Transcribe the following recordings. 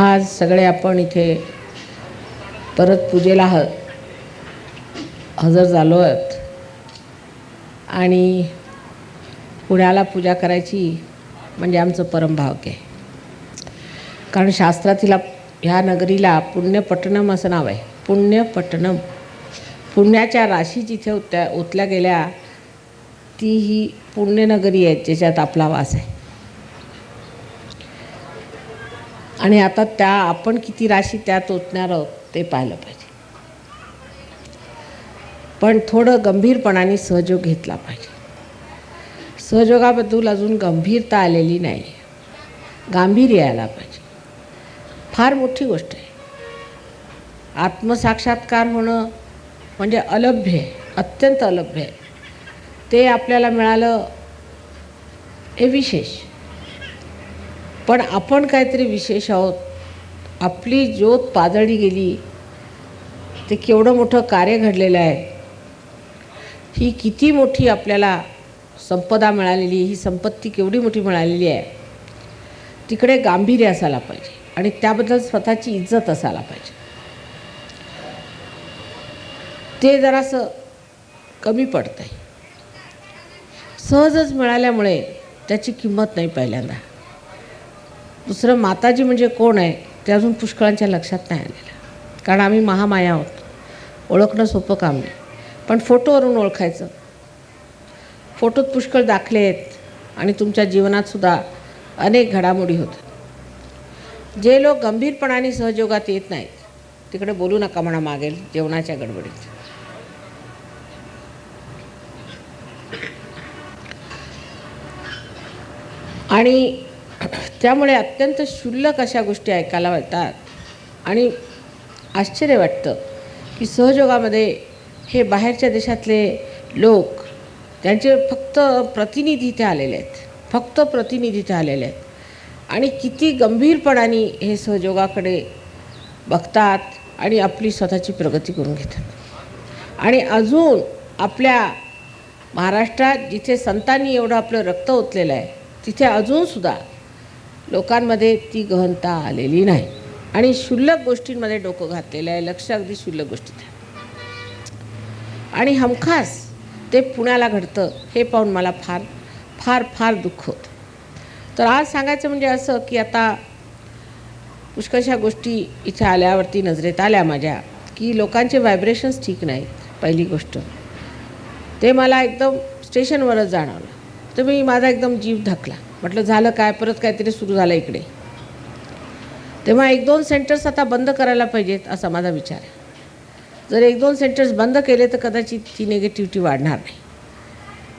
आज सगळे आपण इथे परत पूजेला ह हजर झालो आहोत. आणि पुण्याला पूजा करायची म्हणजे आमचं परमभाग्य आहे. कारण शास्त्रातील ह्या नगरीला पुण्यपट्टणम असं नाव आहे. पुण्यपट्टणम पुण्याच्या राशी जिथे उतल्या ओतल्या गेल्या ती ही पुण्यनगरी आहे ज्याच्यात आपला वास आहे. आणि आता त्या आपण किती राशी त्यात ओतणार आहोत ते पाहिलं पाहिजे. पण थोडं गंभीरपणाने सहयोग घेतला पाहिजे. सहयोगाबद्दल अजून गंभीरता आलेली नाही. गांभीर्य यायला पाहिजे. फार मोठी गोष्ट आहे. आत्मसाक्षात्कार होणं म्हणजे अलभ्य आहे अत्यंत अलभ्य आहे. ते आपल्याला मिळालं हे विशेष. पण आपण काहीतरी विशेष आहोत. आपली ज्योत पाजळी गेली. ते केवढं मोठं कार्य घडलेलं आहे. ही किती मोठी आपल्याला संपदा मिळालेली ही संपत्ती केवढी मोठी मिळालेली आहे. तिकडे गांभीर्य असायला पाहिजे आणि त्याबद्दल स्वतःची इज्जत असायला पाहिजे. ते जरासं कमी पडतं आहे सहजच मिळाल्यामुळे त्याची किंमत नाही पहिल्यांदा. दुसरं माताजी म्हणजे कोण आहे ते अजून पुष्कळांच्या लक्षात नाही आलेलं. कारण आम्ही महामाया आहोत. ओळखणं सोपं काम नाही. पण फोटोवरून ओळखायचं. फोटोत पुष्कळ दाखले आहेत आणि तुमच्या जीवनातसुद्धा अनेक घडामोडी होतात. जे लोक गंभीरपणाने सहयोगात येत नाहीत तिकडे बोलू नका म्हणा मागेल जेवणाच्या गडबडीत. आणि त्यामुळे अत्यंत क्षुल्लक अशा गोष्टी ऐकायला मिळतात. आणि आश्चर्य वाटतं की सहयोगामध्ये हे बाहेरच्या देशातले लोक त्यांचे फक्त प्रतिनिधी इथे आलेले आहेत. फक्त प्रतिनिधी इथे आलेले आहेत. आणि किती गंभीरपणाने हे सहयोगाकडे बघतात आणि आपली स्वतःची प्रगती करून घेतात. आणि अजून आपल्या महाराष्ट्रात जिथे संतांनी एवढं आपलं रक्त ओतलेलं आहे तिथे अजूनसुद्धा लोकांमध्ये ती गहनता आलेली नाही. आणि क्षुल्लक गोष्टींमध्ये डोकं घातलेलं आहे. लक्ष अगदी क्षुल्लक गोष्टीत आणि हमखास ते पुण्याला घडतं हे पाहून मला फार फार फार दुःख होतं. तर आज सांगायचं म्हणजे असं की आता पुष्कळशा गोष्टी इथे आल्यावरती नजरेत आल्या माझ्या की लोकांचे व्हायब्रेशन्स ठीक नाहीत पहिली गोष्ट. ते मला एकदम स्टेशनवरच जाणवलं. तर मी माझा एकदम जीव धकला. म्हटलं झालं काय? परत काहीतरी सुरू झालं इकडे. तेव्हा एक दोन सेंटर्स आता बंद करायला पाहिजेत असा माझा विचार आहे. जर एक दोन सेंटर्स बंद केले तर कदाचित ती निगेटिव्हिटी वाढणार नाही.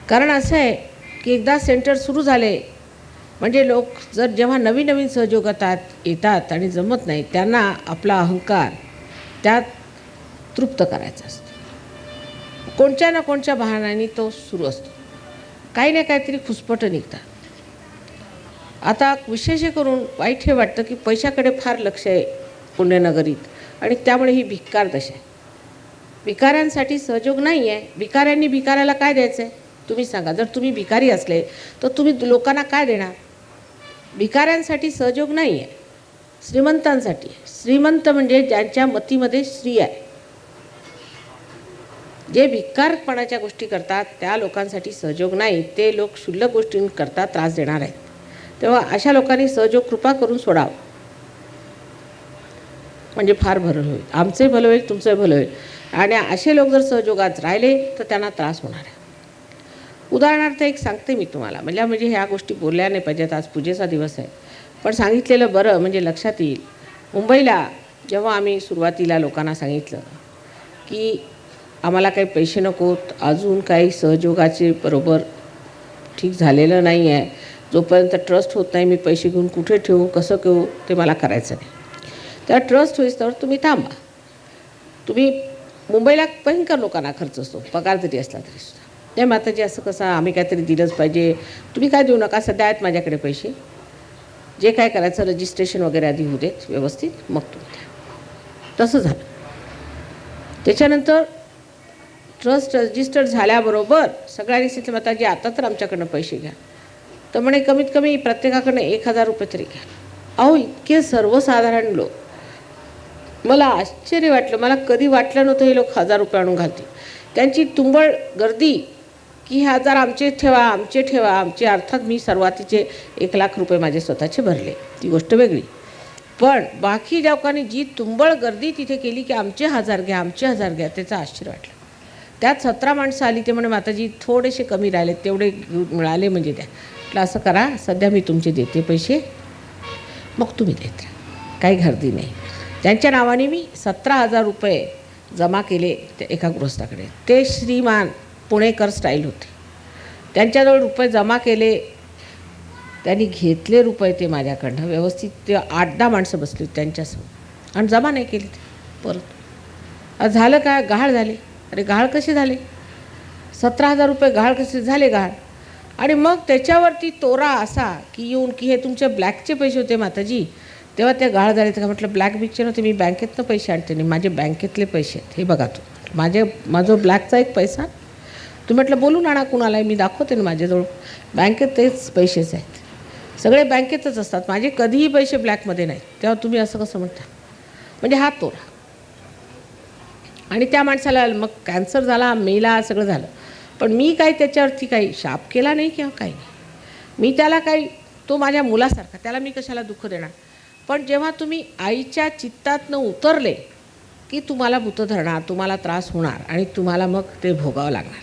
कारण असं आहे की एकदा सेंटर सुरू झाले म्हणजे लोक जर जेव्हा नवीन नवीन सहयोगातात येतात आणि जमत नाही त्यांना आपला अहंकार त्यात तृप्त करायचा असतो. कोणत्या ना कोणत्या बहाण्याने तो सुरू असतो. काही ना काहीतरी खुसपटं निघतात. आता विशेष करून वाईट हे वाटतं की पैशाकडे फार लक्ष आहे पुण्यनगरीत. आणि त्यामुळे ही भिक्कार दशा आहे. भिकाऱ्यांसाठी सहयोग नाही आहे. भिकाऱ्यांनी भिकाऱ्याला काय द्यायचं आहे तुम्ही सांगा. जर तुम्ही भिकारी असले तर तुम्ही लोकांना काय देणार? भिकाऱ्यांसाठी सहयोग नाही आहे. श्रीमंतांसाठी आहे. श्रीमंत म्हणजे ज्यांच्या मतीमध्ये श्री आहे. जे भिक्कारपणाच्या गोष्टी करतात त्या लोकांसाठी सहयोग नाही. ते लोक क्षुल्लक गोष्टींकरता त्रास देणार आहेत. तेव्हा अशा लोकांनी सहयोग कृपा करून सोडावं. म्हणजे फार भलं होईल. आमचंही भलं होईल तुमचंही भलं होईल. आणि असे लोक जर सहयोगात राहिले तर त्यांना त्रास होणार आहे. उदाहरणार्थ एक सांगते मी तुम्हाला. म्हणजे म्हणजे ह्या गोष्टी बोलल्या नाही पाहिजेत. आज पूजेचा दिवस आहे. पण सांगितलेलं बरं म्हणजे लक्षात येईल. मुंबईला जेव्हा आम्ही सुरुवातीला लोकांना सांगितलं की आम्हाला काही पैसे नकोत अजून काही सहयोगाचे बरोबर ठीक झालेलं नाही आहे जोपर्यंत ट्रस्ट होत नाही मी पैसे घेऊन कुठे ठेवू कसं घेऊ ते मला करायचं नाही. त्या ट्रस्ट होईस्तवर तर तुम्ही थांबा. तुम्ही मुंबईला भयंकर लोकांना खर्च असतो पगार जरी असला तरी सुद्धा. नाही माताजी असं कसं आम्ही काहीतरी दिलंच पाहिजे. तुम्ही काय देऊ नका सध्या आहेत माझ्याकडे पैसे. जे काय करायचं रजिस्ट्रेशन वगैरे आधी होऊ देत व्यवस्थित. मग तुम्ही द्या. तसं झालं. त्याच्यानंतर ट्रस्ट रजिस्टर झाल्याबरोबर सगळ्यांनी सांगितलं माताजी आता तर आमच्याकडनं पैसे घ्या. तर म्हणे कमीत कमी प्रत्येकाकडनं एक हजार रुपये तरी घ्या. अहो इतके सर्वसाधारण लोक. मला आश्चर्य वाटलं. मला कधी वाटलं नव्हतं हे लोक हजार रुपये आणून घालतील. त्यांची तुंबळ गर्दी की हे हजार आमचे ठेवा आमचे ठेवा आमचे अर्थात मी सुरुवातीचे एक लाख रुपये माझे स्वतःचे भरले. ती गोष्ट वेगळी. पण बाकी लोकांनी जी तुंबळ गर्दी तिथे केली की आमचे हजार घ्या आमचे हजार घ्या त्याचं आश्चर्य वाटलं. त्यात सतरा माणसं आली ते म्हणे माताजी थोडेसे कमी राहिले तेवढे मिळाले म्हणजे द्या. म्हटलं असं करा सध्या मी तुमचे देते पैसे. मग तुम्ही देत राहा. काही गर्दी नाही. त्यांच्या नावाने मी सतरा हजार रुपये जमा केले त्या एका गृहस्थाकडे. ते श्रीमान पुणेकर स्टाईल होते. त्यांच्याजवळ रुपये जमा केले. त्यांनी घेतले रुपये ते माझ्याकडनं. व्यवस्थित ते आठ दहा माणसं बसली होती त्यांच्यासमोर. आणि जमा नाही केली ते. परत. झालं काय? गहाळ झाले. अरे गहाळ कसे झाले? सतरा हजार रुपये गहाळ कसे झाले गहाळ? आणि मग त्याच्यावरती तोरा असा की येऊन की हे तुमच्या ब्लॅकचे पैसे होते माताजी. तेव्हा त्या गाळ झाले का म्हटलं ब्लॅक बिकचे नव्हते मी बँकेतनं पैसे आणते नाही माझे बँकेतले पैसे आहेत. हे बघा तू. माझे माझं ब्लॅकचा एक पैसा. तुम्ही म्हटलं बोलून आणा कुणाला मी दाखवते ना माझ्याजवळ. बँकेत तेच पैसेच आहेत. सगळे बँकेतच असतात. माझे कधीही पैसे ब्लॅकमध्ये नाहीत तेव्हा तुम्ही असं कसं म्हणता? म्हणजे हा तोरा. आणि त्या माणसाला मग कॅन्सर झाला मेला सगळं झालं. पण मी काय त्याच्यावरती काही शाप केला नाही किंवा काही नाही. मी त्याला काही तो माझ्या मुलासारखा त्याला मी कशाला दुःख देणार? पण जेव्हा तुम्ही आईच्या चित्तातनं उतरले की तुम्हाला भूत धरणार तुम्हाला त्रास होणार आणि तुम्हाला मग ते भोगावं लागणार.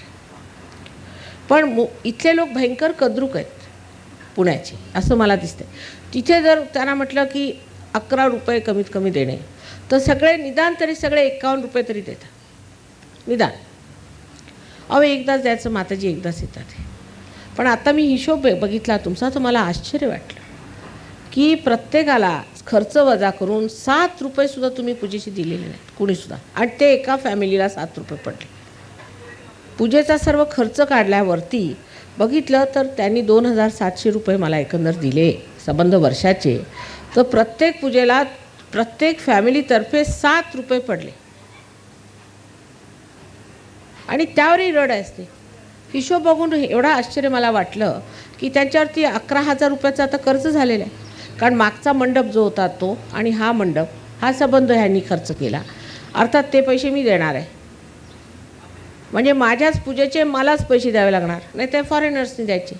पण मु इथले लोक भयंकर कद्रुक आहेत पुण्याचे असं मला दिसतं तिथे जर त्यांना म्हटलं की अकरा रुपये कमीत कमी देणे तर सगळे निदान तरी सगळे एकावन्न रुपये तरी देतात. निदान. अहो एकदाच द्यायचं माताजी एकदाच येतात पण आता मी हिशोब बघितला तुमचा तर मला आश्चर्य वाटलं की प्रत्येकाला खर्च वजा करून सात रुपयेसुद्धा तुम्ही पूजेचे दिलेले नाहीत कुणीसुद्धा आणि ते एका फॅमिलीला सात रुपये पडले. पूजेचा सर्व खर्च काढल्यावरती बघितलं तर त्यांनी दोन हजार सातशे रुपये मला एकंदर दिले संबंध वर्षाचे. तर प्रत्येक पूजेला प्रत्येक फॅमिलीतर्फे सात रुपये पडले. आणि त्यावरही रड असते हिशोब बघून एवढा आश्चर्य मला वाटलं की त्यांच्यावरती अकरा हजार रुपयाचं आता कर्ज झालेलं आहे. कारण मागचा मंडप जो होता तो आणि हा मंडप हा संबंध ह्यांनी खर्च केला. अर्थात ते पैसे मी देणार आहे. म्हणजे माझ्याच पूजेचे मलाच पैसे द्यावे लागणार नाही ते फॉरेनर्सनी द्यायचे.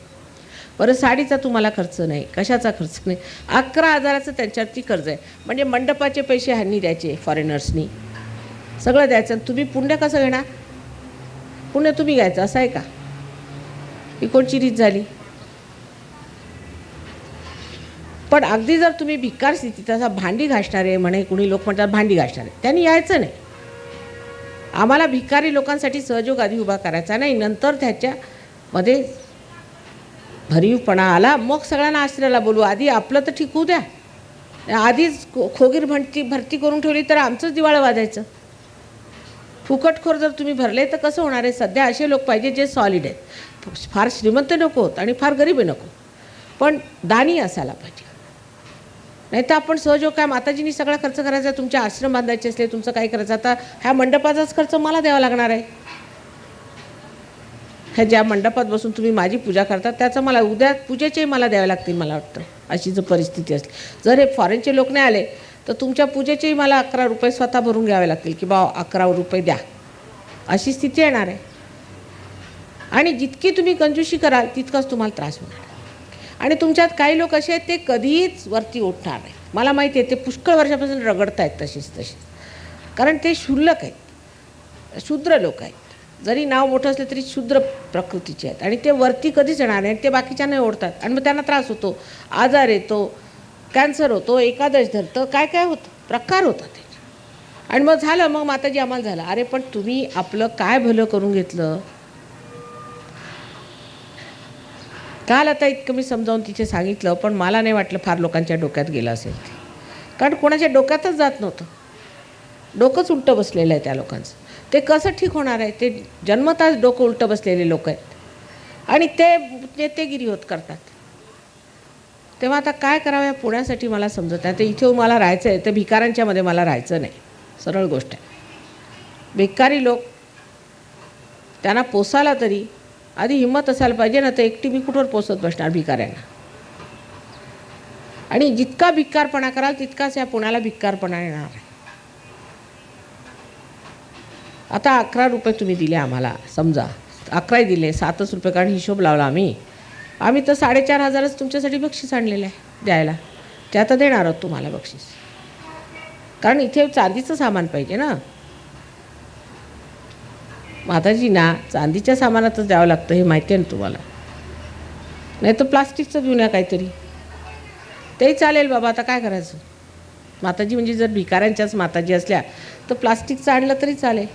बरं साडीचा तुम्हाला खर्च नाही कशाचा खर्च नाही. अकरा हजाराचं त्यांच्यावरती कर्ज आहे. म्हणजे मंडपाचे पैसे ह्यांनी द्यायचे फॉरेनर्सनी सगळं द्यायचं तुम्ही पुण्य कसं घेणार? पुण्या तुम्ही घ्यायचं असं आहे का? ही कोणची रीत झाली? पण अगदी जर तुम्ही भिकार स्थितीत असा भांडी घासणारे म्हणे कुणी लोक म्हणतात भांडी घासणारे त्यांनी यायचं नाही. आम्हाला भिकारी लोकांसाठी सहयोग आधी उभा करायचा नाही. नंतर त्याच्यामध्ये भरीवपणा आला. मग सगळ्यांना आश्रयाला बोलू आधी आपलं तर ठीक होऊ द्या. आधीच खो खोगीर भरती भरती करून ठेवली तर आमचंच दिवाळं वाजायचं. फुकटखोर जर तुम्ही भरले तर कसं होणार आहे? सध्या असे लोक पाहिजे जे सॉलिड आहेत. फार श्रीमंत नको होत आणि फार गरीबही नको. पण दानी असायला पाहिजे. नाही तर आपण सहज हो काय माताजींनी सगळा खर्च करायचा तुमच्या आश्रम बांधायचे असले तुमचं काय करायचं आता ह्या मंडपाचाच खर्च मला द्यावा लागणार आहे. ह्या ज्या मंडपात बसून तुम्ही माझी पूजा करता त्याचं मला उद्या पूजेचेही मला द्यावे लागतील मला वाटतं. अशी जर परिस्थिती असली. जर हे फॉरेनचे लोक नाही आले तर तुमच्या पूजेचेही मला अकरा रुपये स्वतः भरून घ्यावे लागतील की बा अकरा रुपये द्या. अशी स्थिती येणार आहे. आणि जितकी तुम्ही कंजूशी कराल तितकाच तुम्हाला त्रास होणार आणि तुमच्यात काही लोक असे आहेत ते कधीच वरती उठणार नाहीत. मला माहिती आहे ते पुष्कळ वर्षापासून रगडत आहेत तशीच तशीच. कारण ते क्षुल्लक आहेत. शूद्र लोक आहेत. जरी नाव मोठं असलं तरी शूद्र प्रकृतीचे आहेत. आणि ते वरती कधीच येणार नाही ते बाकीच्यांना ओढतात. आणि मग त्यांना त्रास होतो. आजार येतो. कॅन्सर होतो एकादश धरतं काय काय होतं? प्रकार होतात त्याचे आणि मग झालं मग माताजी आम्हाला झालं अरे पण तुम्ही आपलं काय भलं करून घेतलं? काल आता इतकं मी समजावून तिथे सांगितलं पण मला नाही वाटलं फार लोकांच्या डोक्यात गेलं असेल ते. कारण कोणाच्या डोक्यातच जात नव्हतं. डोकंच उलटं बसलेलं आहे त्या लोकांचं. ते कसं ठीक होणार आहे? ते जन्मताच डोकं उलटं बसलेले लोक आहेत. आणि ते नेतेगिरी होत करतात. तेव्हा आता काय करावं या पुण्यासाठी मला समजत नाही. तर इथे मला राहायचं आहे तर भिकाऱ्यांच्यामध्ये मला राहायचं नाही. सरळ गोष्ट आहे. भिकारी लोक त्यांना पोसायला तरी आधी हिंमत असायला पाहिजे ना तर एकटी मी कुठवर पोचत बसणार भिकाऱ्यांना? आणि जितका भिक्कारपणा कराल तितकाच या पुण्याला भिक्कारपणा येणार आहे. आता अकरा रुपये तुम्ही दिले आम्हाला समजा. अकराही दिले सातच रुपये कारण हिशोब लावला आम्ही. आम्ही तर साडेचार हजारच तुमच्यासाठी बक्षीस आणलेलं आहे द्यायला. ते आता देणार आहोत तुम्हाला बक्षीस. कारण इथे चांदीचं सामान पाहिजे ना. माताजी ना चांदीच्या सामानातच द्यावं लागतं हे माहिती आहे ना तुम्हाला. नाही तर प्लास्टिकचं घेऊन या काहीतरी. तेही चालेल बाबा आता काय करायचं? माताजी म्हणजे जर भिकाऱ्यांच्याच माताजी असल्या तर प्लास्टिकचं आणलं तरी चालेल.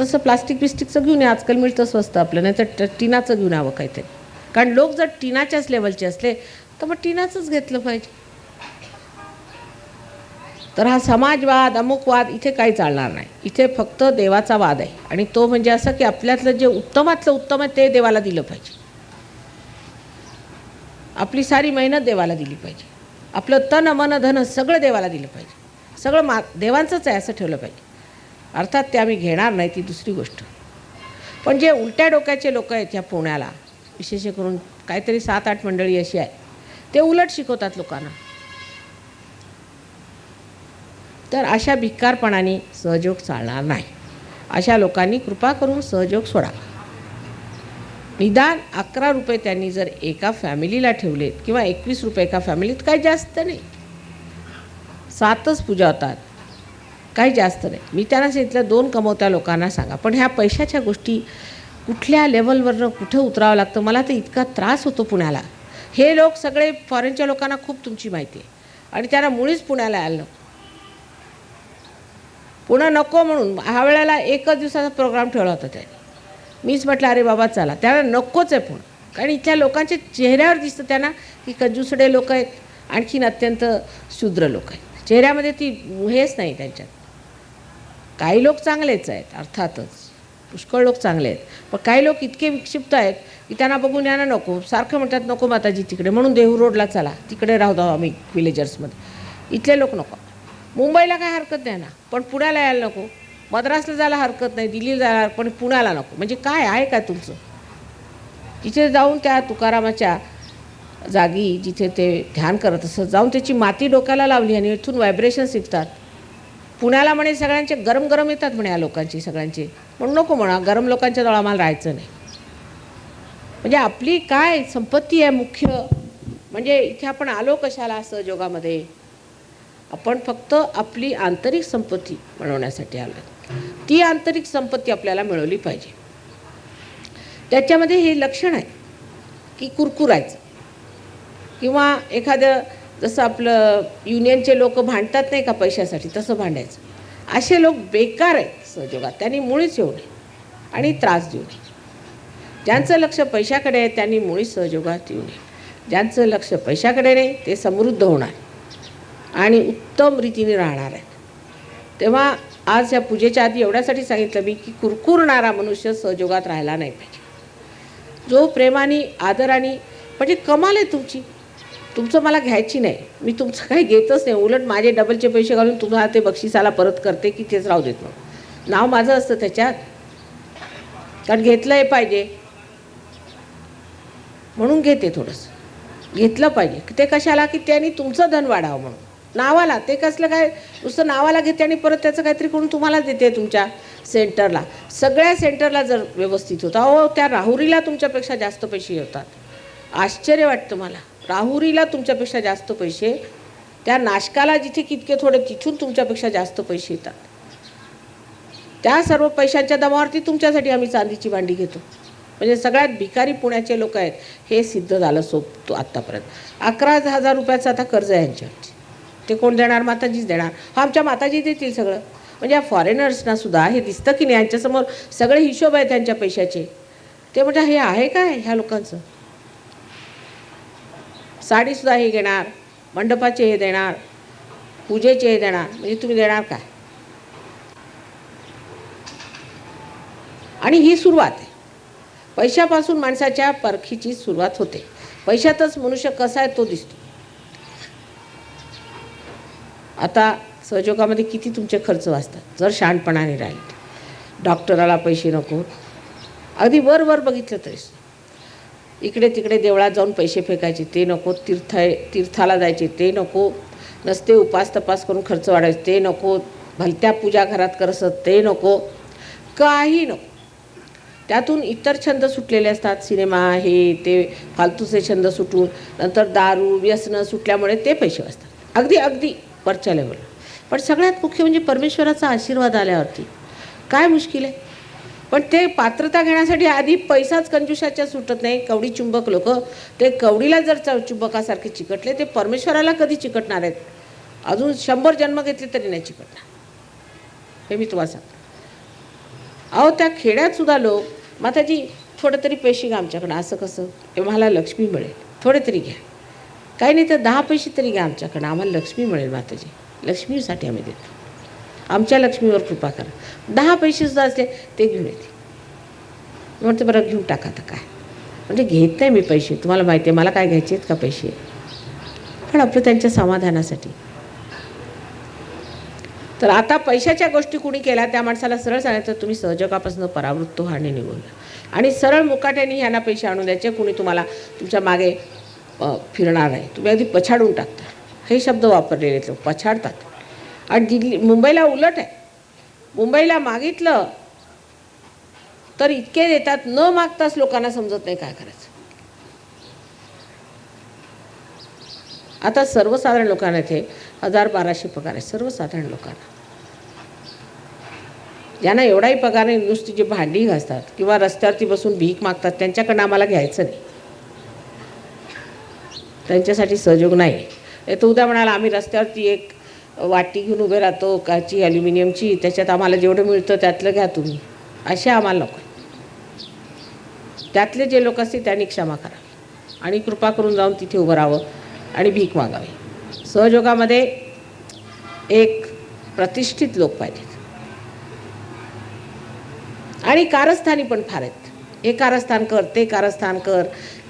तसं प्लास्टिक बिस्टिकचं घेऊन या आजकाल मिळतं स्वस्त आपलं नाही तर ट- टिनाचं घेऊन यावं काहीतरी. कारण लोक जर टिनाच्याच लेवलचे असले तर मग टिनाचंच घेतलं पाहिजे. तर हा समाजवाद अमुकवाद इथे काही चालणार नाही. इथे फक्त देवाचा वाद आहे. आणि तो म्हणजे असं की आपल्यातलं जे उत्तमातलं उत्तम आहे ते देवाला दिलं पाहिजे. आपली सारी मेहनत देवाला दिली पाहिजे. आपलं तन मन धन सगळं देवाला दिलं पाहिजे. सगळं मा देवांचंच आहे असं ठेवलं पाहिजे. अर्थात ते आम्ही घेणार नाही ती दुसरी गोष्ट. पण जे उलट्या डोक्याचे लोक आहेत ह्या पुण्याला विशेष करून काहीतरी सात आठ मंडळी अशी आहे. ते उलट शिकवतात लोकांना. तर अशा भिक्कारपणाने सहयोग चालणार नाही. अशा लोकांनी कृपा करून सहयोग सोडावा निदान अकरा रुपये त्यांनी जर एका फॅमिलीला ठेवलेत किंवा एकवीस रुपये एका फॅमिलीत काही जास्त नाही. सातच पूजा होतात. काही जास्त नाही. मी त्यांना सांगितलं दोन कमवत्या लोकांना सांगा. पण ह्या पैशाच्या गोष्टी कुठल्या लेवलवरनं कुठं उतरावं लागतं? मला तर इतका त्रास होतो पुण्याला. हे लोक सगळे फॉरेनच्या लोकांना खूप तुमची माहिती आहे. आणि त्यांना मुळीच पुण्याला यायला नको. पुन्हा नको म्हणून ह्या वेळेला एकच दिवसाचा प्रोग्राम ठेवला होता त्यांनी. मीच म्हटलं अरे बाबा चला. त्यांना नकोच आहे पुणं. कारण इथल्या लोकांच्या चेहऱ्यावर दिसतं त्यांना की कंजुसडे लोक आहेत. आणखीन अत्यंत शूद्र लोक आहेत. चेहऱ्यामध्ये ती हेच नाही त्यांच्यात. काही लोक चांगलेच आहेत अर्थातच. पुष्कळ लोक चांगले आहेत. पण काही लोक इतके विक्षिप्त आहेत की त्यांना बघून यांना नको. सारखं म्हणतात नको माताजी तिकडे. म्हणून देहू रोडला चला. तिकडे राहू आम्ही विलेजर्समध्ये इथले लोक नको. मुंबईला काय हरकत नाही ना. पण पुण्याला यायला नको. मद्रासला जायला हरकत नाही. दिल्लीला जायला पण पुण्याला नको. म्हणजे काय? आहे काय तुमचं? तिथे जाऊन त्या तुकारामाच्या जागी जिथे ते ध्यान करत असत जाऊन त्याची माती डोक्याला लावली आणि इथून व्हायब्रेशन्स निघतात पुण्याला म्हणे सगळ्यांचे गरम गरम येतात म्हणे या लोकांची सगळ्यांची. म्हणून नको म्हणा गरम लोकांच्या जवळ आम्हाला राहायचं नाही. म्हणजे आपली काय संपत्ती आहे मुख्य? म्हणजे इथे आपण आलो कशाला सहयोगामध्ये? आपण फक्त आपली आंतरिक संपत्ती मिळवण्यासाठी आलो. ती आंतरिक संपत्ती आपल्याला मिळवली पाहिजे. त्याच्यामध्ये हे लक्षण आहे की कुरकुरायचं. किंवा एखादं जसं आपलं युनियनचे लोक भांडतात नाही का पैशासाठी तसं भांडायचं. असे लोक बेकार आहेत सहजोगात. त्यांनी मुळीच येऊ नये आणि त्रास देऊ नये. ज्यांचं लक्ष पैशाकडे आहे त्यांनी मुळीच सहजोगात येऊ नये. ज्यांचं लक्ष पैशाकडे नाही ते समृद्ध होणार आणि उत्तम रीतीने राहणार आहेत. तेव्हा आज या पूजेच्या आधी एवढ्यासाठी सांगितलं मी की कुरकुरणारा मनुष्य सहजोगात राहायला नाही पाहिजे. जो प्रेमाने आदराने म्हणजे कमाल आहे तुमची. तुमचं मला घ्यायची नाही. मी तुमचं काही घेतच नाही. उलट माझे डबलचे पैसे घालून तुम्हाला ते बक्षिसाला परत करते की तेच राहू देत मग. नाव माझं असतं त्याच्यात. कारण घेतलं हे पाहिजे. म्हणून घेते थोडंसं. घेतलं पाहिजे. ते कशाला की त्यांनी तुमचं धन वाढावं म्हणून. नावाला ते कसलं काय नुसतं नावाला घेते आणि परत त्याचं काहीतरी करून तुम्हाला देते तुमच्या सेंटरला. सगळ्या सेंटरला जर व्यवस्थित होतं. अहो त्या राहुरीला तुमच्यापेक्षा जास्त पैसे येतात. आश्चर्य वाटतं मला. राहुरीला तुमच्यापेक्षा जास्त पैसे त्या नाशकाला जिथे कितके थोडे तिथून तुमच्यापेक्षा जास्त पैसे येतात. त्या सर्व पैशांच्या दमावरती तुमच्यासाठी आम्ही चांदीची भांडी घेतो. म्हणजे सगळ्यात भिकारी पुण्याचे लोक आहेत हे सिद्ध झालं सोप तो आत्तापर्यंत. अकरा हजार रुपयाचं आता कर्ज आहे यांच्यावरती. ते कोण देणार? माताजीच देणार. हा आमच्या माताजी देतील सगळं. म्हणजे या फॉरेनर्सना सुद्धा हे दिसतं की नाही यांच्यासमोर सगळे हिशोब आहेत त्यांच्या पैशाचे. ते म्हणजे हे आहे काय ह्या लोकांचं? साडीसुद्धा हे घेणार मंडपाचे हे देणार पूजेचे हे देणार म्हणजे तुम्ही देणार काय? आणि ही सुरुवात आहे. पैशापासून माणसाच्या परखीची सुरुवात होते. पैशातच मनुष्य कसा आहे तो दिसतो. आता सहयोगामध्ये किती तुमचे खर्च वाचतात जर शहाणपणाने राहील. डॉक्टराला पैसे नको. अगदी वर वर बघितलं तरी. इकडे तिकडे देवळात जाऊन पैसे फेकायचे ते नको तीर्थ तीर्थाला जायचे ते नको नसते उपास तपास करून खर्च वाढायचे ते नको भलत्या पूजा घरात करसत ते नको काही नको. त्यातून इतर छंद सुटलेले असतात सिनेमा हे ते फालतूचे छंद सुटून नंतर दारू व्यसनं सुटल्यामुळे ते पैसे वाचतात. अगदी अगदी वरच्या लेवलला पण सगळ्यात मुख्य म्हणजे परमेश्वराचा आशीर्वाद आल्यावरती. काय मुश्किल आहे? पण ते पात्रता घेण्यासाठी आधी पैसाच कंजुषाच्या सुटत नाही कवडी चुंबक लोक. ते कवडीला जर चुंबकासारखे चिकटले ते परमेश्वराला कधी चिकटणार आहेत? अजून शंभर जन्म घेतले तरी नाही चिकटणार. हे मी तुम्हाला सांगतो. अहो त्या खेड्यात सुद्धा लोक माताजी थोडं तरी पैसे घ्या आमच्याकडं असं कसं? मला लक्ष्मी मिळेल. थोडे तरी घ्या. काही नाही तर दहा पैसे तरी घ्या आमच्याकडं. आम्हाला लक्ष्मी मिळेल माताजी. लक्ष्मीसाठी आम्ही देतो. आमच्या लक्ष्मीवर कृपा करा. दहा पैसे सुद्धा असले ते घेऊन येते. म्हणते बरं घेऊन टाका तर काय? म्हणजे घेत नाही मी पैसे. तुम्हाला माहिती आहे मला काय घ्यायचे आहेत का पैसे? पण आपलं त्यांच्या समाधानासाठी. तर आता पैशाच्या गोष्टी कुणी केल्या त्या माणसाला सरळ सांगायचं तुम्ही सहजगापासून परावृत्त व्हाणे निघून आणि सरळ मुकाट्याने ह्यांना पैसे आणून द्यायचे कुणी तुम्हाला तुमच्या मागे फिरणार नाही. तुम्ही अगदी पछाडून टाकता. हे शब्द वापरलेले आहेत लोक पछाडतात. आणि दिल्ली मुंबईला उलट आहे. मुंबईला मागितलं तर इतके देतात न मागताच लोकांना समजत नाही काय करायचं. आता सर्वसाधारण लोकांना इथे हजार बाराशे पगार आहे सर्वसाधारण लोकांना. ज्यांना एवढाही पगार नाही नुसती जी भांडी घासतात किंवा रस्त्यावरती बसून भीक मागतात त्यांच्याकडनं आम्हाला घ्यायचं नाही. त्यांच्यासाठी सहयोग नाही. हे तर उद्या म्हणाला आम्ही रस्त्यावरती एक वाटी घेऊन उभे राहतो काची ॲल्युमिनियमची त्याच्यात आम्हाला जेवढं मिळतं त्यातलं घ्या तुम्ही. असे आम्हाला नको त्यातले जे लोक असतील त्यांनी क्षमा करा. आणि कृपा करून जाऊन तिथे उभं राहावं आणि भीक मागावी. सहयोगामध्ये एक प्रतिष्ठित लोक पाहिजेत. आणि कारस्थानी पण फार आहेत. हे कारस्थान कर ते कारस्थान कर.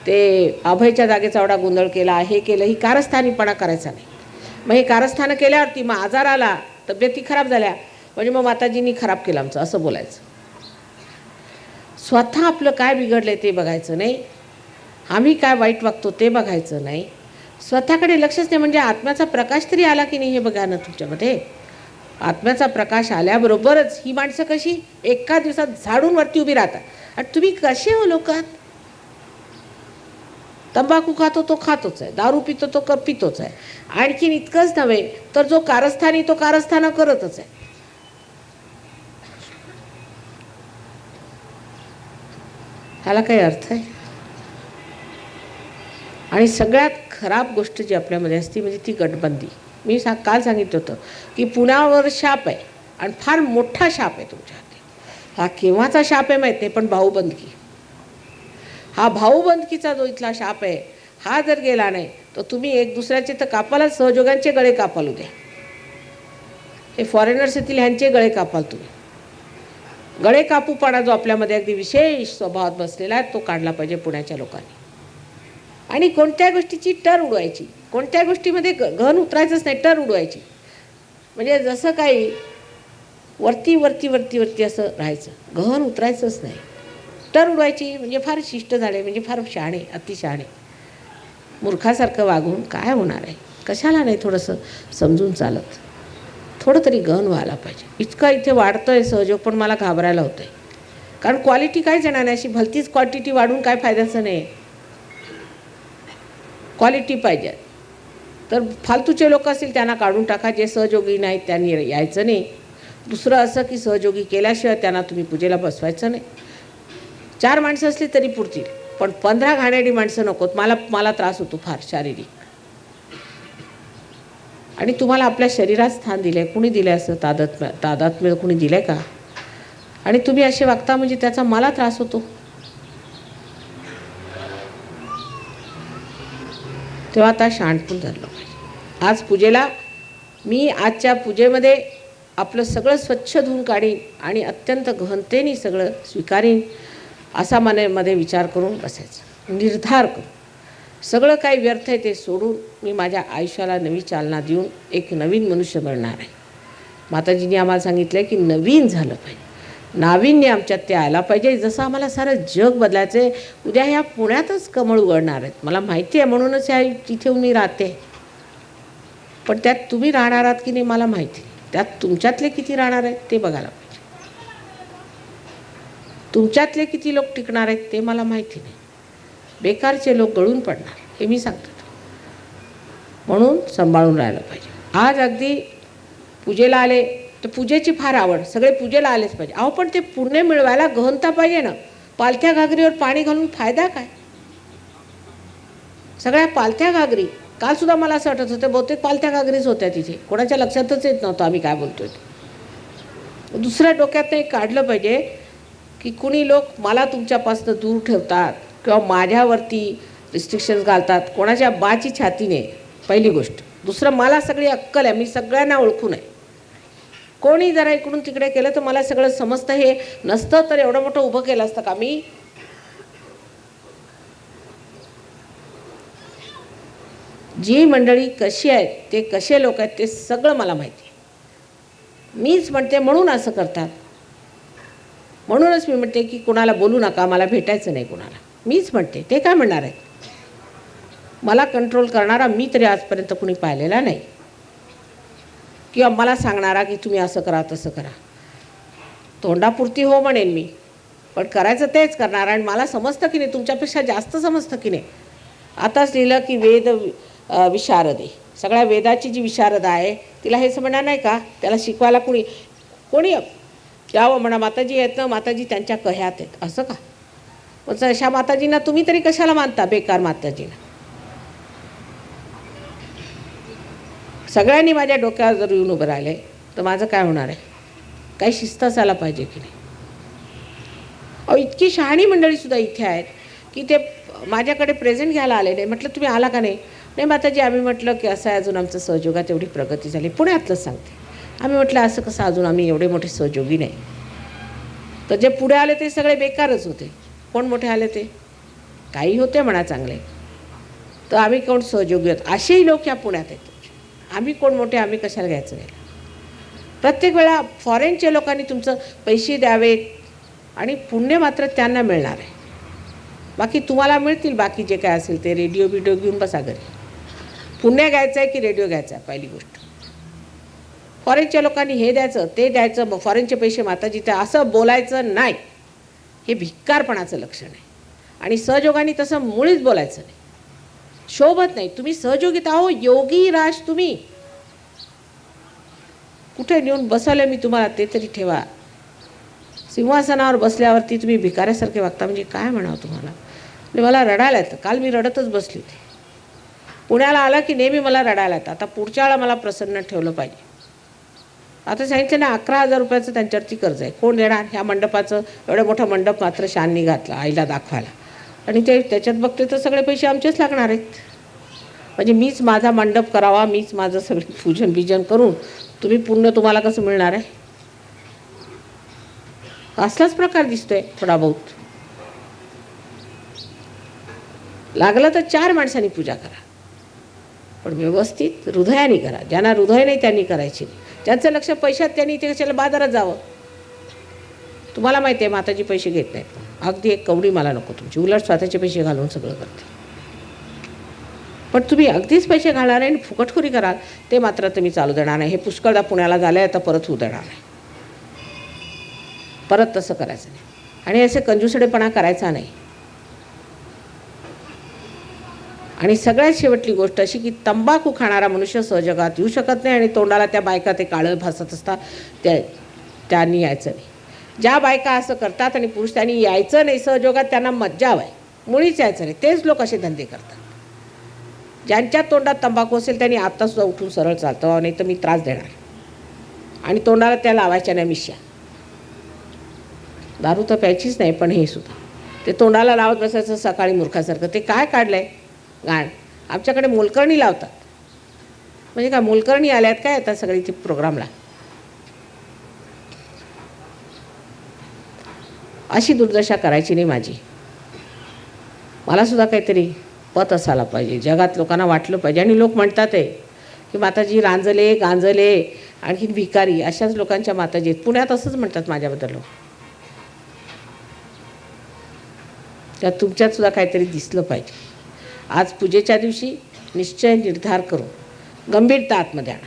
ते अभयच्या जागेचा एवढा गोंधळ केला हे केलं ही कारस्थानीपणा करायचा नाही. मग हे कारस्थानं केल्यावरती मग आजार आला तब्येती खराब झाल्या. म्हणजे मग माताजींनी खराब केलं आमचं असं बोलायचं. स्वतः आपलं काय बिघडलं ते बघायचं नाही. आम्ही काय वाईट वागतो ते बघायचं नाही. स्वतःकडे लक्षच नाही म्हणजे आत्म्याचा प्रकाश तरी आला की नाही हे बघा ना तुमच्यामध्ये. आत्म्याचा प्रकाश आल्याबरोबरच ही माणसं कशी एका दिवसात झाडून वरती उभी राहतात. आणि तुम्ही कसे हो लोकात तंबाखू खातो तो खातोच आहे. दारू पितो तो कर पितोच आहे. आणखीन इतकंच नव्हे तर जो कारस्थानी तो कारस्थानं करतच आहे. ह्याला काही अर्थ आहे? आणि सगळ्यात खराब गोष्ट जी आपल्यामध्ये असते म्हणजे ती गटबंदी. मी सा काल सांगितलं होतं की पुण्यावर शाप आहे आणि फार मोठा शाप आहे तुमच्या हाती. हा केव्हाचा शाप आहे माहीत नाही पण भाऊबंदकी हा भाऊबंदकीचा जो इथला शाप आहे हा जर गेला नाही तर तुम्ही एक दुसऱ्याचे तर कापाला सहयोगांचे गळे कापाल उद्या हे फॉरेनर्स येथील ह्यांचे गळे कापाल तुम्ही. गळे कापूपणा जो आपल्यामध्ये अगदी विशेष स्वभावात बसलेला आहे तो काढला पाहिजे पुण्याच्या लोकांनी. आणि कोणत्या गोष्टीची टर उडवायची? कोणत्या गोष्टीमध्ये ग घन उतरायचंच नाही टर उडवायची. म्हणजे जसं काही वरती वरती वरती वरती असं राहायचं. गहन उतरायचंच नाही. टर उडवायची म्हणजे फार शिष्ट झाले म्हणजे फार शहाणे अतिशहाणे. मूर्खासारखं वागून काय होणार आहे? कशाला नाही थोडंसं समजून चालत? थोडं तरी गहन व्हायला पाहिजे. इतकं इथे वाढतं आहे सहयोग पण मला घाबरायला होतं आहे कारण क्वालिटी काहीच येणार नाही? अशी भलतीच क्वांटिटी वाढून काय फायद्याचं नाही क्वालिटी पाहिजे. तर फालतूचे लोक असतील त्यांना काढून टाका. जे सहयोगी नाहीत त्यांनी यायचं नाही. दुसरं असं की सहयोगी केल्याशिवाय त्यांना तुम्ही पूजेला बसवायचं नाही. चार माणसं असली तरी पुरतील. पण पंधरा घाणेडी माणसं नकोत. मला मला त्रास होतो फार शारीरिक. आणि तुम्हाला आपल्या शरीरात स्थान दिलं आहे कुणी दिलं आहे असं तादात्म्य तादात्म्य कुणी दिलं आहे का? आणि तुम्ही असे वागता म्हणजे त्याचा मला त्रास होतो. तेव्हा आता शांतपून झालं पाहिजे. आज पूजेला मी आजच्या पूजेमध्ये आपलं सगळं स्वच्छ धुवून काढीन आणि अत्यंत गहनतेने सगळं स्वीकारीन. असा मनामध्ये विचार करून बसायचं. निर्धार करून. सगळं काही व्यर्थ आहे ते सोडून मी माझ्या आयुष्याला नवी चालना देऊन एक नवीन मनुष्य बनणार आहे. माताजींनी आम्हाला सांगितलं आहे की नवीन झालं पाहिजे. नाविन्य आमच्यात ते आला पाहिजे. जसं आम्हाला सारं जग बदलायचं आहे उद्या ह्या पुण्यातच कमळ उघडणार आहेत. मला माहिती आहे म्हणूनच ह्या तिथे मी राहते. पण त्यात तुम्ही राहणार आहात की नाही मला माहिती त्यात तुमच्यातले किती राहणार आहेत ते बघायला पाहिजे. तुमच्यातले किती लोक टिकणार आहेत ते मला माहिती नाही. बेकारचे लोक गळून पडणार हे मी सांगतो. म्हणून सांभाळून राहायला पाहिजे. आज अगदी पूजेला आले तर पूजेची फार आवड सगळे पूजेला आलेच पाहिजे. अहो पण ते पुण्य मिळवायला गहनता पाहिजे ना. पालथ्या घागरीवर पाणी घालून फायदा काय? सगळ्या पालथ्या घागरी काल सुद्धा मला असं वाटत होतं बहुतेक पालथ्या घागरीच होत्या तिथे. कोणाच्या लक्षातच येत नव्हतं आम्ही काय बोलतोय. आहे दुसऱ्या डोक्यात नाही काढलं पाहिजे. की कुणी लोक मला तुमच्यापासून दूर ठेवतात किंवा माझ्यावरती रिस्ट्रिक्शन्स घालतात कोणाच्या बाची छातीने पहिली गोष्ट. दुसरं मला सगळी अक्कल आहे. मी सगळ्यांना ओळखून आहे. कोणी जरा इकडून तिकडे केलं तर मला सगळं समजतं. हे नसतं तर एवढं मोठं उभं केलं असतं का मी? जी मंडळी कशी आहेत ते कसे लोक आहेत ते सगळं मला माहिती आहे. मीच म्हणते म्हणून असं करतात. म्हणूनच मी म्हणते की कुणाला बोलू नका मला भेटायचं नाही कुणाला. मीच म्हणते ते काय म्हणणार आहेत? मला कंट्रोल करणारा मी तरी आजपर्यंत कुणी पाहिलेला नाही. किंवा मला सांगणारा की तुम्ही असं करा तसं करा. तोंडापुरती हो म्हणेन मी. पण करायचं तेच करणार आणि मला समजतं की नाही तुमच्यापेक्षा जास्त समजतं की नाही. आताच लिहिलं की वेद विशारदे. सगळ्या वेदाची जी विशारद आहे तिला हे समजणार नाही का? त्याला शिकवायला कुणी कोणी यावं म्हणा माताजी आहेत ना माताजी त्यांच्या कह्यात आहेत. असं का? मग अशा माताजींना तुम्ही तरी कशाला मानता बेकार माताजींना? सगळ्यांनी माझ्या डोक्यावर जर येऊन उभं राहिले तर माझं काय होणार आहे? काही शिस्त असायला पाहिजे की नाही? अहो इतकी शहाणी मंडळीसुद्धा इथे आहेत की ते माझ्याकडे प्रेझेंट घ्यायला आले नाही. म्हटलं तुम्ही आला का नाही? नाही माताजी आम्ही म्हटलं की असं आहे अजून आमचं सहयोगात एवढी प्रगती झाली. पुण्यातलंच सांगते. आम्ही म्हटलं असं कसं अजून आम्ही एवढे मोठे सहयोगी नाही? तर जे पुढे आले ते सगळे बेकारच होते. कोण मोठे आले ते? काही होते म्हणा चांगले. तर आम्ही कोण सहयोगी होत? असेही लोक या पुण्यात आहेत. आम्ही कोण मोठे आम्ही कशाला घ्यायचं घ्यायला प्रत्येक वेळा फॉरेनच्या लोकांनी तुमचं पैसे द्यावेत आणि पुण्य मात्र त्यांना मिळणार आहे. बाकी तुम्हाला मिळतील बाकी जे काय असेल ते रेडिओ बिडिओ घेऊन बसा घरी. पुण्य घ्यायचं आहे की रेडिओ घ्यायचा? आहे पहिली गोष्ट. फॉरेनच्या लोकांनी हे द्यायचं ते द्यायचं मग फॉरेनचे पैसे माताजी त्या असं बोलायचं नाही. हे भिक्कारपणाचं लक्षण आहे. आणि सहयोगाने तसं मुळीच बोलायचं नाही. शोभत नाही. तुम्ही सहयोगित आहो योगी राज तुम्ही. कुठे नेऊन बसवलं मी तुम्हाला ते तरी ठेवा. सिंहासनावर बसल्यावरती तुम्ही भिकाऱ्यासारखे वागता म्हणजे काय म्हणावं तुम्हाला? म्हणजे मला रडायला येतं. काल मी रडतच बसली होती. पुण्याला आलं की नेहमी मला रडायला येतं. आता पुढच्या वेळा मला प्रसन्न ठेवलं पाहिजे. आता सांगितलं ना अकरा हजार रुपयाचं त्यांच्यावरती कर्ज आहे. कोण देणार? ह्या मंडपाचं एवढं मोठं मंडप मात्र शाननी घातला आईला दाखवायला. आणि ते त्याच्यात बघते तर सगळे पैसे आमचेच लागणार आहेत. म्हणजे मीच माझा मंडप करावा मीच माझं सगळं पूजन बिजन करून तुम्ही पूर्ण तुम्हाला कसं मिळणार आहे? असलाच प्रकार दिसतोय थोडा बहुत. लागलं तर चार माणसांनी पूजा करा. पण व्यवस्थित हृदयाने करा. ज्यांना हृदय नाही त्यांनी करायची नाही. ज्यांचं लक्ष पैशात त्यांनी ते कशाला बाजारात जावं? तुम्हाला माहिती आहे माताजी पैसे घेत नाहीत. अगदी एक कवडी मला नको तुमची. उलट स्वतःचे पैसे घालून सगळं करते. पण तुम्ही अगदीच पैसे घालणार आहे आणि फुकटखोरी कराल ते मात्र तुम्ही चालू देणार नाही. हे पुष्कळदा पुण्याला झालं आहे आता परत होऊ देणार नाही. परत तसं करायचं नाही. आणि असे कंजूसडेपणा करायचा नाही. आणि सगळ्यात शेवटली गोष्ट अशी की तंबाखू खाणारा मनुष्य सहजगात येऊ शकत नाही आणि तोंडाला त्या बायका ते काळं भासत असतात. त्या त्यांनी यायचं नाही. ज्या बायका असं करतात आणि पुरुष त्यांनी यायचं नाही सहजोगात त्यांना मज्जाव आहे मुळीच यायचं नाही. तेच लोक असे धंदे करतात. ज्यांच्या तोंडात तंबाखू असेल त्यांनी आत्तासुद्धा उठून सरळ चालतं नाही तर मी त्रास देणार. आणि तोंडाला त्या लावायच्या नाही मिश्या. दारू तर प्यायचीच नाही पण हे सुद्धा. ते तोंडाला लावत बसायचं सकाळी मूर्खासारखं. ते काय काढलं आहे गाण. आमच्याकडे मोलकर्णी लावतात. म्हणजे काय मोलकर्णी आल्यात काय आता सगळीची प्रोग्रामला? अशी दुर्दशा करायची नाही माझी. मला सुद्धा काहीतरी पत असायला पाहिजे. जगात लोकांना वाटलं पाहिजे. आणि लोक म्हणतात आहे की माताजी रांजले गांजले आणखी भिकारी अशाच लोकांच्या माताजी पुण्यात असंच म्हणतात माझ्याबद्दल लोक. त्या तुमच्यातसुद्धा काहीतरी दिसलं पाहिजे. आज पूजेच्या दिवशी निश्चय निर्धार करू गंभीरता आतमध्ये आणा.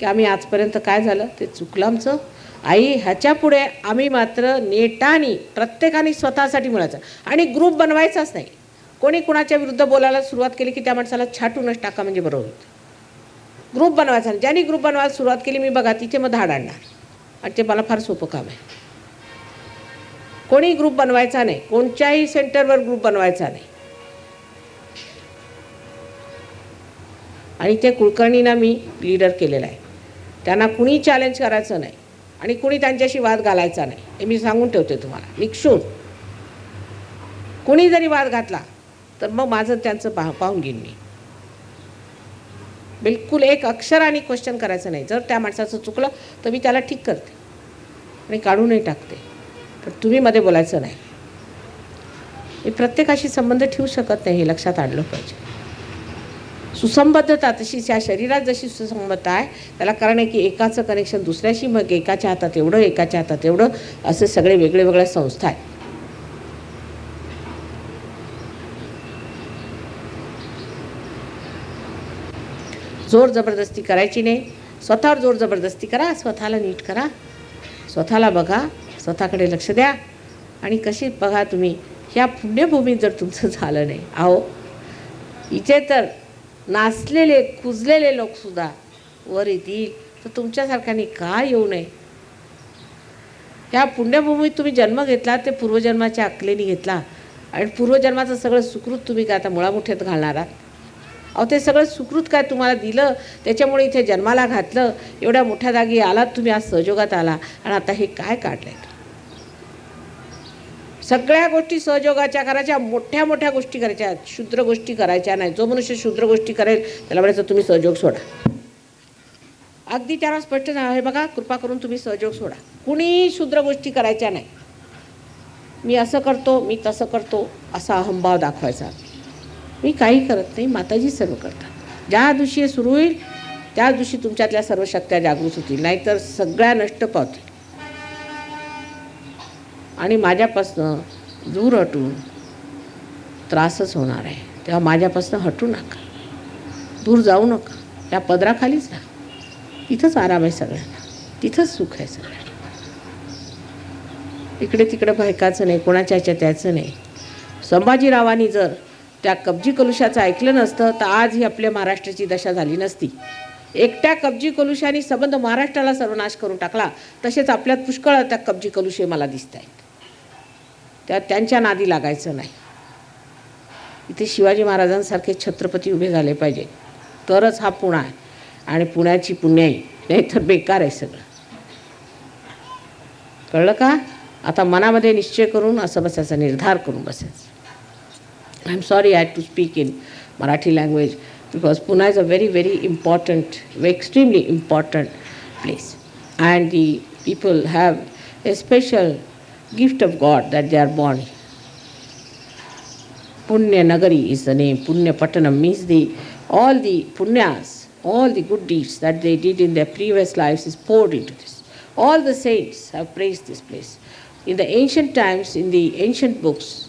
की आम्ही आजपर्यंत काय झालं ते चुकलं आमचं. आई ह्याच्यापुढे आम्ही मात्र नेटानी प्रत्येकाने स्वतःसाठी मिळायचं आणि ग्रुप बनवायचाच नाही. कोणी कुणाच्या विरुद्ध बोलायला सुरुवात केली की त्या माणसाला छाटूनच टाका म्हणजे बरोबर होतं ग्रुप बनवायचा ज्यांनी ग्रुप बनवायला सुरुवात केली मी बघा तिथे मग धाड आणणार. आणि ते मला फार सोपं काम आहे. कोणी ग्रुप बनवायचा नाही. कोणत्याही सेंटरवर ग्रुप बनवायचा नाही. आणि ते कुलकर्णींना मी लीडर केलेलं आहे. त्यांना कुणी चॅलेंज करायचं नाही आणि कुणी त्यांच्याशी वाद घालायचा नाही. हे मी सांगून ठेवते तुम्हाला. निक्षून कुणी जरी वाद घातला तर मग माझं त्यांचं पाह पाहून घेईन मी. बिलकुल एक अक्षराने क्वेश्चन करायचं नाही. जर त्या माणसाचं चुकलं तर मी त्याला ठीक करते. आणि काढूनही टाकते. पण तुम्ही मध्ये बोलायचं नाही. मी प्रत्येकाशी संबंध ठेवू शकत नाही हे लक्षात आणलं पाहिजे. सुसंबद्धता तशीच त्या शरीरात जशी सुसंबद्धता आहे त्याला कारण आहे की एकाचं कनेक्शन दुसऱ्याशी मग एकाच्या हातात एवढं एकाच्या हातात एवढं असे सगळे वेगळे वेगळ्या संस्था आहेत. जोर जबरदस्ती करायची नाही. स्वतःवर जोर जबरदस्ती करा स्वतःला नीट करा. स्वतःला बघा स्वतःकडे लक्ष द्या. आणि कशी बघा तुम्ही ह्या पुण्यभूमीत जर तुमचं झालं नाही. अहो इथे तर नाचलेले कुजलेले लोकसुद्धा वर येतील तर तुमच्यासारख्याने का येऊ नये? ह्या पुण्यभूमीत तुम्ही जन्म घेतला ते पूर्वजन्माच्या अकलेने घेतला. आणि पूर्वजन्माचं सगळं सुकृत तुम्ही काय आता मुळामुठ्यात घालणार आहात? अहो ते सगळं सुकृत काय तुम्हाला दिलं? त्याच्यामुळे इथे जन्माला घातलं? एवढ्या मोठ्या जागी आलात तुम्ही आज सहयोगात आला. आणि आता हे काय काढलं आहे सगळ्या गोष्टी सहयोगाच्या करायच्या मोठ्या मोठ्या गोष्टी करायच्या. शुद्र गोष्टी करायच्या नाही. जो मनुष्य शूद्र गोष्टी करेल त्याला म्हणायचं तुम्ही सहयोग सोडा. अगदी त्याला स्पष्ट हे आहे बघा कृपा करून तुम्ही सहयोग सोडा. कुणी शूद्र गोष्टी करायच्या नाही. मी असं करतो मी तसं करतो असा अहंभाव दाखवायचा. मी काही करत नाही माताजी सर्व करतात. ज्या दिवशी हे सुरू होईल त्या दिवशी तुमच्यातल्या सर्व शक्त्या जागृत होतील. नाहीतर सगळ्या नष्ट पावतील. आणि माझ्यापासनं दूर हटून त्रासच होणार आहे. तेव्हा माझ्यापासनं हटू नका. दूर जाऊ नका. त्या पदराखालीच राहा. तिथंच आराम आहे सगळ्यांना. तिथंच सुख आहे सगळ्यांना. इकडे तिकडे भयकाचं नाही कोणाच्या याच्या त्याचं नाही. संभाजीरावांनी जर त्या कब्जी कलुषाचं ऐकलं नसतं तर आज ही आपल्या महाराष्ट्राची दशा झाली नसती. एकट्या कब्जी कलुषाने संबंध महाराष्ट्राला सर्वनाश करून टाकला तसेच आपल्यात पुष्कळ त्या कब्जी कलुषे मला दिसत आहेत त्या त्यांच्या नादी लागायचं नाही. इथे शिवाजी महाराजांसारखे छत्रपती उभे झाले पाहिजे. तरच हा पुणा आहे. आणि पुण्याची पुण्याई नाही तर बेकार आहे सगळं. कळलं का? आता मनामध्ये निश्चय करून असं बसायचा निर्धार करून बसायचं. I am sorry I to speak in Marathi language because Poona is a very very important extremely important place and the people have a special gift of God that they are born. Punya Nagari is the name. Punya Patanam means the all the punyas, all the good deeds that they did in their previous lives is poured into this. All the saints have praised this place. In the ancient times, in the ancient books,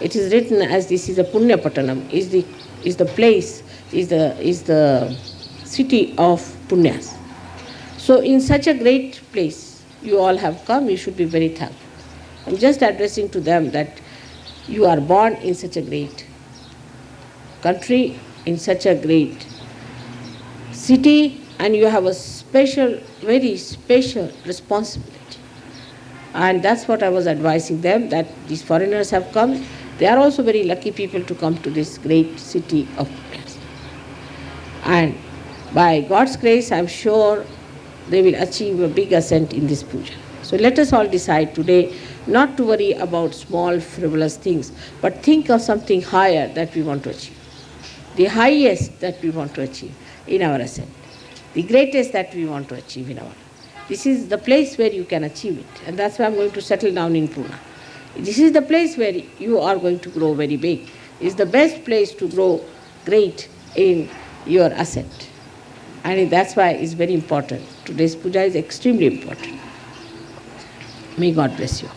it is written as this is a Punya Patanam, is the is the place, is the is the city of punyas. So in such a great place you all have come, you should be very thankful. I'm just addressing to them that you are born in such a great country, in such a great city, and you have a special, very special responsibility. And that's what I was advising them that these foreigners have come. They are also very lucky people to come to this great city of Punyas. And by God's grace, I'm sure they will achieve a big ascent in this puja. So let us all decide today not to worry about small, frivolous things, but think of something higher that we want to achieve. The highest that we want to achieve in our ascent. The greatest that we want to achieve in our This is the place where you can achieve it. And that's why I'm going to settle down in Pune. This is the place where you are going to grow very big. It's the best place to grow great in your ascent. And that's why it's very important. Today's puja is extremely important. May God bless you.